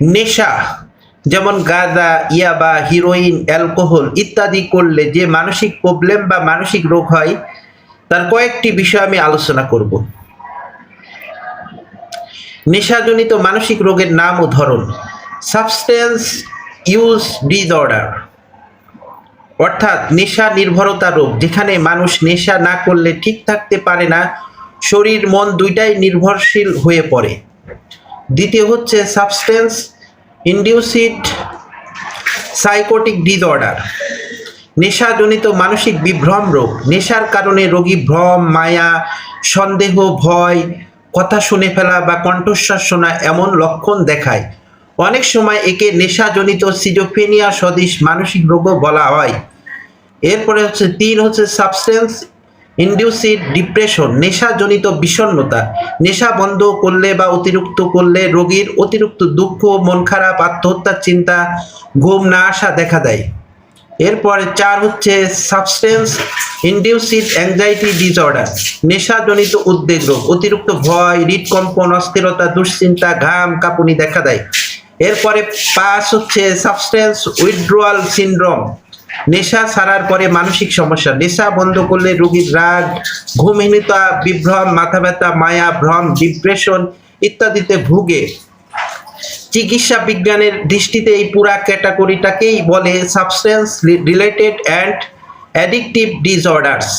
নেশা, যেমন গাঁজা ইয়াবা, হিরোইন, অ্যালকোহল ইত্যাদি করলে যে মানসিক প্রবলেম বা মানসিক রোগ হয়, তার কয়েকটি বিষয় আমি আলোচনা করব। নেশাজনিত মানসিক রোগের নাম ও ধরন সাবস্টেন্স ইউজ ডিসঅর্ডার অর্থাৎ নেশা নির্ভরতা রোগ, যেখানে মানুষ নেশা না করলে ঠিক থাকতে পারে না, শরীর, মন দুইটাই নির্ভরশীল হয়ে পড়ে। দ্বিতীয় হচ্ছে সাবস্টেন্স ইন্ডিউসিড সাইকোটিক ডিসঅর্ডার নেশাজনিত মানসিক বিভ্রম রোগ। নেশার কারণে রোগী ভ্রম, মায়া, সন্দেহ, ভয়, কথা শুনে ফেলা বা কণ্ঠস্বর শোনা এমন লক্ষণ দেখায়। অনেক সময় একে নেশাজনিত সিজোফেনিয়া সদৃশ মানসিক রোগও বলা হয়। এরপরে হচ্ছে তিন হচ্ছে সাবস্টেন্স ইন্ডিউসিড, ডিপ্রেশন, নেশাজনিত বিষণ্ণতা। নেশা বন্ধ করলে বা অতিরিক্ত করলে রোগীর অতিরিক্ত দুঃখ, মন খারাপ, আত্মহত্যার চিন্তা, ঘুম না আসা দেখা দেয়। এরপরে চার হচ্ছে সাবস্টেন্স ইন্ডিউসিড অ্যাংজাইটি ডিসঅর্ডার নেশাজনিত উদ্বেগ রোগ, অতিরিক্ত ভয়, হৃদকম্পন, অস্থিরতা, দুশ্চিন্তা, ঘাম, কাঁপুনি দেখা দেয়। এরপরে পাঁচ হচ্ছে সাবস্টেন্স উইথড্রোয়াল সিনড্রোম নেশা ছাড়ার পরে মানসিক সমস্যা। নেশা বন্ধ করলে রোগীর রাগ, ঘুমহীনতা, বিভ্রম, মাথা ব্যথা, মায়া, ভ্রম ডিপ্রেশন ইত্যাদিতে ভুগে। চিকিৎসা বিজ্ঞানের দৃষ্টিতে এই পুরা ক্যাটাগরিটাকেই বলে substance related and addictive disorders